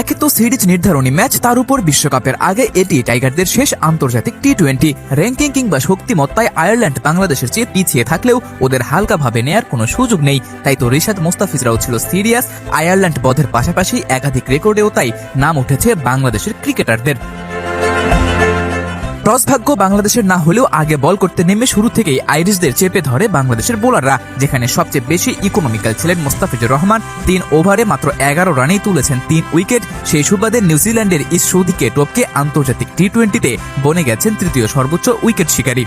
একে তো সিরিজ নির্ধারণী ম্যাচ, তার উপর বিশ্বকাপের আগে এটি টাইগারদের শেষ আন্তর্জাতিক টি টোয়েন্টি র্যাঙ্কিং কিংবা শক্তিমত্তায় আয়ারল্যান্ড বাংলাদেশের চেয়ে পিছিয়ে থাকলেও ওদের হালকাভাবে নেয়ার কোনো সুযোগ নেই। তাই তো রিশাদ মোস্তাফিজরাও ছিল সিরিয়াস। আয়ারল্যান্ড বধের পাশাপাশি একাধিক রেকর্ডেও তাই নাম উঠেছে বাংলাদেশের ক্রিকেটারদের। টস ভাগ্য বাংলাদেশের না হলেও আগে বল করতে নেমে শুরু থেকেই আইরিশদের চেপে ধরে বাংলাদেশের বোলাররা, যেখানে সবচেয়ে বেশি ইকোনমিক্যাল ছিলেন মোস্তাফিজুর রহমান। তিন ওভারে মাত্র এগারো রানেই তুলেছেন তিন উইকেট। সেই সুবাদে নিউজিল্যান্ডের ইসৌদিকে টপকে আন্তর্জাতিক টি টোয়েন্টিতে বনে গেছেন তৃতীয় সর্বোচ্চ উইকেট শিকারী।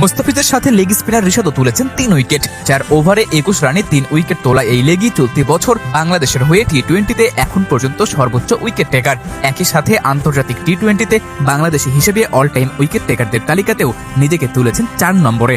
মোস্তাফিজের সাথে লেগ স্পিনার রিশাদও তুলেছেন তিন উইকেট চার ওভারে একুশ রানে তিন উইকেট তোলা এই লেগই চলতি বছর বাংলাদেশের হয়ে টি টোয়েন্টিতে এখন পর্যন্ত সর্বোচ্চ উইকেট টেকার। একই সাথে আন্তর্জাতিক টি টোয়েন্টিতে বাংলাদেশি হিসেবে অল টাইম উইকেট টেকারদের তালিকাতেও নিজেকে তুলেছেন চার নম্বরে।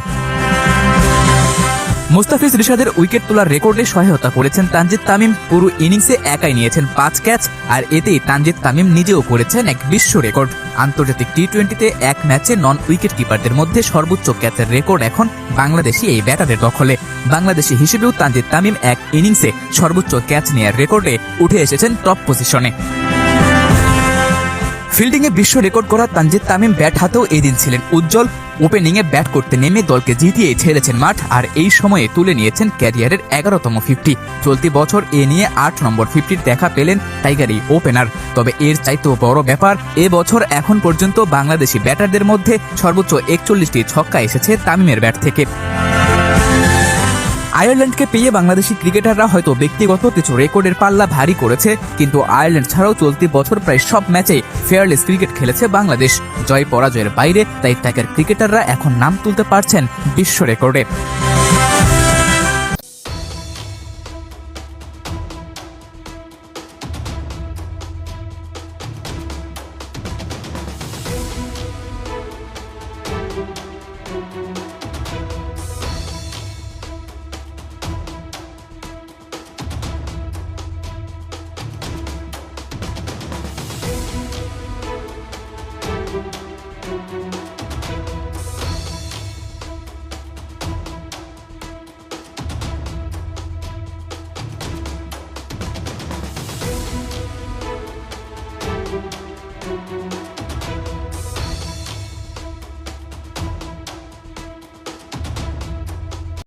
মুস্তাফিজ রিশাদের উইকেট তোলার রেকর্ডে সহায়তা করেছেন তানজিদ তামিম। পুরো ইনিংসে একাই নিয়েছেন পাঁচ ক্যাচ, আর এতেই তানজিদ তামিম নিজেও করেছেন এক বিশ্ব রেকর্ড। আন্তর্জাতিক টি টোয়েন্টিতে এক ম্যাচে নন উইকেট কিপারদের মধ্যে সর্বোচ্চ ক্যাচের রেকর্ড এখন বাংলাদেশি এই ব্যাটারের দখলে। বাংলাদেশি হিসেবেও তানজিদ তামিম এক ইনিংসে সর্বোচ্চ ক্যাচ নেয়ার রেকর্ডে উঠে এসেছেন টপ পজিশনে। ফিল্ডিংয়ে বিশ্ব রেকর্ড করা তানজিদ তামিম ব্যাট হাতেও এদিন ছিলেন উজ্জ্বল। ওপেনিংয়ে ব্যাট করতে নেমে দলকে জিতিয়ে ছেড়েছেন মাঠ, আর এই সময়ে তুলে নিয়েছেন ক্যারিয়ারের এগারোতম ফিফটি। চলতি বছর এ নিয়ে আট নম্বর ফিফটির দেখা পেলেন টাইগারি ওপেনার। তবে এর চাইতেও বড় ব্যাপার, এ বছর এখন পর্যন্ত বাংলাদেশি ব্যাটারদের মধ্যে সর্বোচ্চ একচল্লিশটি ছক্কা এসেছে তামিমের ব্যাট থেকে। আয়ারল্যান্ডকে পেয়ে বাংলাদেশি ক্রিকেটাররা হয়তো ব্যক্তিগত কিছু রেকর্ডের পাল্লা ভারী করেছে, কিন্তু আয়ারল্যান্ড ছাড়াও চলতি বছর প্রায় সব ম্যাচে ফেয়ারলেস ক্রিকেট খেলেছে বাংলাদেশ। জয় পরাজয়ের বাইরে তাই ত্যাগের ক্রিকেটাররা এখন নাম তুলতে পারছেন বিশ্ব রেকর্ডে।